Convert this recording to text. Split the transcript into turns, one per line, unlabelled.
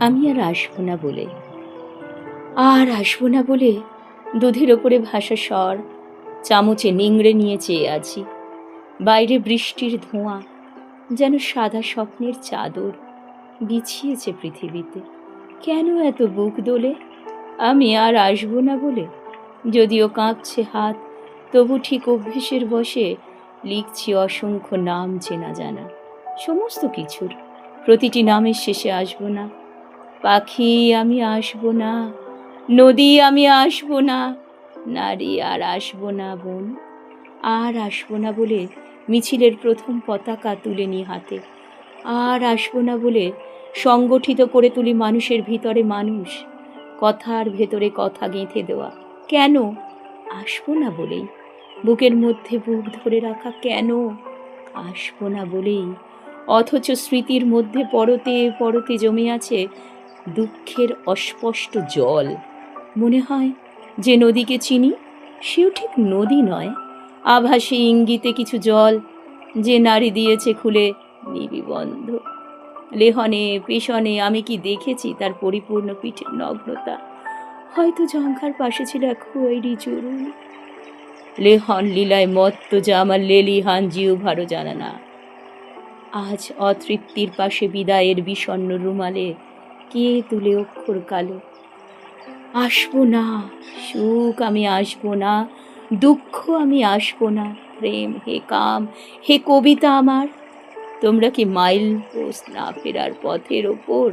আমি আর আসব না বলে। আর আসব না বলে দুধের ওপরে ভাসা স্বর, চামচে নিংড়ে নিয়ে চেয়ে আছি। বাইরে বৃষ্টির ধোঁয়া, যেন সাদা স্বপ্নের চাদর বিছিয়েছে পৃথিবীতে। কেন এত বুক দোলে? আমি আর আসব না বলে? যদিও কাঁপছে হাত, তবু ঠিক অভ্যেসের বসে লিখছি অসংখ্য নাম চেনা জানা। সমস্ত কিছুর। প্রতিটি নামের শেষে আসব না। পাখি আমি আসব না, নদী আমি আসব না, নারী আর আসব না বোন, আর আসব না বলে মিছিলের প্রথম পতাকা তুলে নি হাতে, আর আসব না বলে সংগঠিত করে তুলি মানুষের ভিতরে মানুষ, কথার ভেতরে কথা গেঁথে দেওয়া। কেন? আসব না বলেই। বুকের মধ্যে বুক ধরে রাখা কেন? আসব না বলেই অথচ স্মৃতির মধ্যে পরতে পরতে জমে আছে দুঃখের অস্পষ্ট জল। মনে হয় যে নদীকে চিনি, সেও ঠিক নদী নয়। আভাসে ইঙ্গিতে কিছু জল যে নারী দিয়েছে খুলে নিবিবন্ধ। লেহনে পেশনে আমি কি দেখেছি তার পরিপূর্ণ পিঠের নগ্নতা? হয়তো জঙ্কার পাশে ছিল এক খৈরি চুরুন লেহন লীলায় মত্ত যা আমার লেলিহান জিউ ভারো জানা না। আজ অতৃপ্তির পাশে বিদায়ের বিষণ্ন রুমালে কে তুলে অক্ষর কালো? আসব না, সুখ আমি আসব না, দুঃখ আমি আসব না, প্রেম হে কাম, হে কবিতা আমার। তোমরা কি মাইল পোস্ট না ফেরার পথের ওপর?